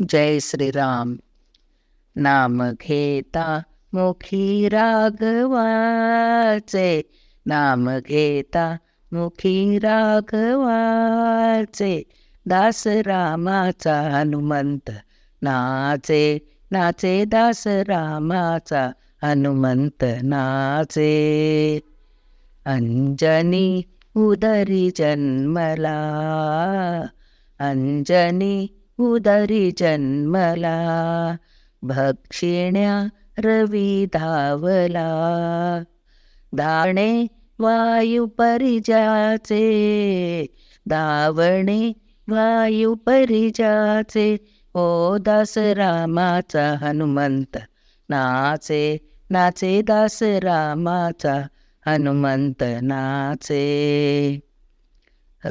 जय श्रीराम। नाम घेता मुखी राघवाचे। नाम घेता मुखी राघवाचे। दास रामाचा हनुमंत नाचे। नाचे दास रामाचा हनुमंत नाचे। अंजनी उदरी जन्मला। अंजनी उदरी जन्मला भक्षिण्या रवी धावला. दाणे वायू परिजाचे दावणे वायू परिजाचे ओ दास रामाचा हनुमंत. नाचे नाचे दास रामाचा हनुमंत नाचे.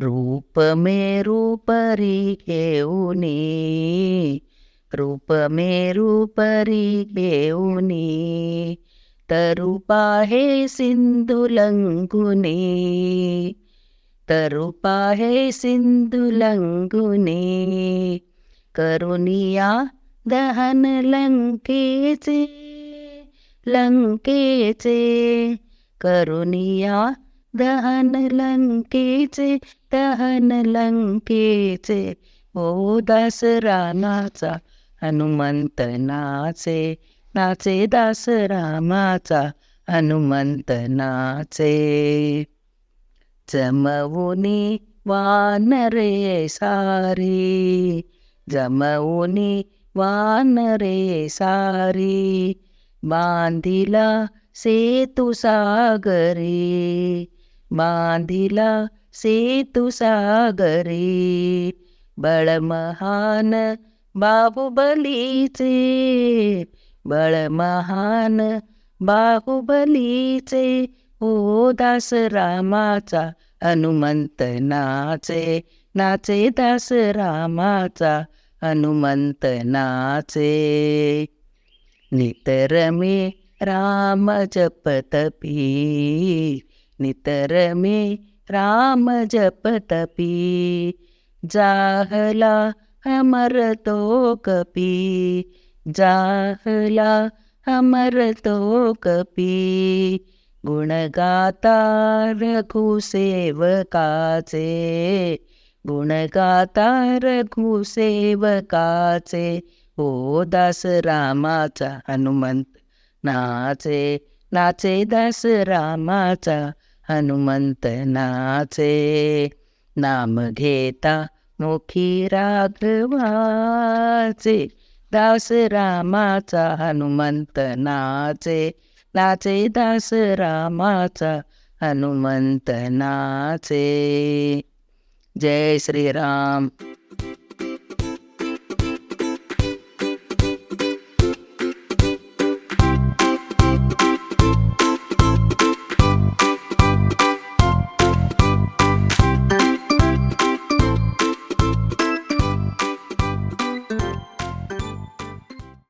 रूप मे रूपरी घेऊनी रूप मे रूपरी घेऊनी तरुपा हे सिंधू लंगुनी तरुपा हे सिंधू लंगुनी करुनिया दहन लंकेचे लंकेचे करुनिया दहन लंकेचे दहन लंकेचे. ओ दास रामाचा हनुमंत नाचे. नाचे दास रामाचा हनुमंत नाचे. जमवुनी वानरे सारी. जमवुनी वानरे सारी. बांधिला सेतु सागरी. बांधिला सेतु बळ बळमहान बाहुबलीचे बळमहान बाहुबलीचे ओ दास रामाचा हनुमंत नाचे नाचे दास रामाचा हनुमंत नाचे. नितर मे राम जपतपी नितर मे राम जपतपी जाहला हमर तो कपी जाहला हमर तो कपी गुणगाता रघुसेवकाचे. गुणगाता रघुसेवकाचे. हो दास रामाचा हनुमंत नाचे नाचे दास रामाचा हनुमंत नाचे. नाम घेता मुखी राघवाचे दास रामाचा हनुमंत नाचे. नाचे दास रामाचा हनुमंत नाचे. जय श्रीराम.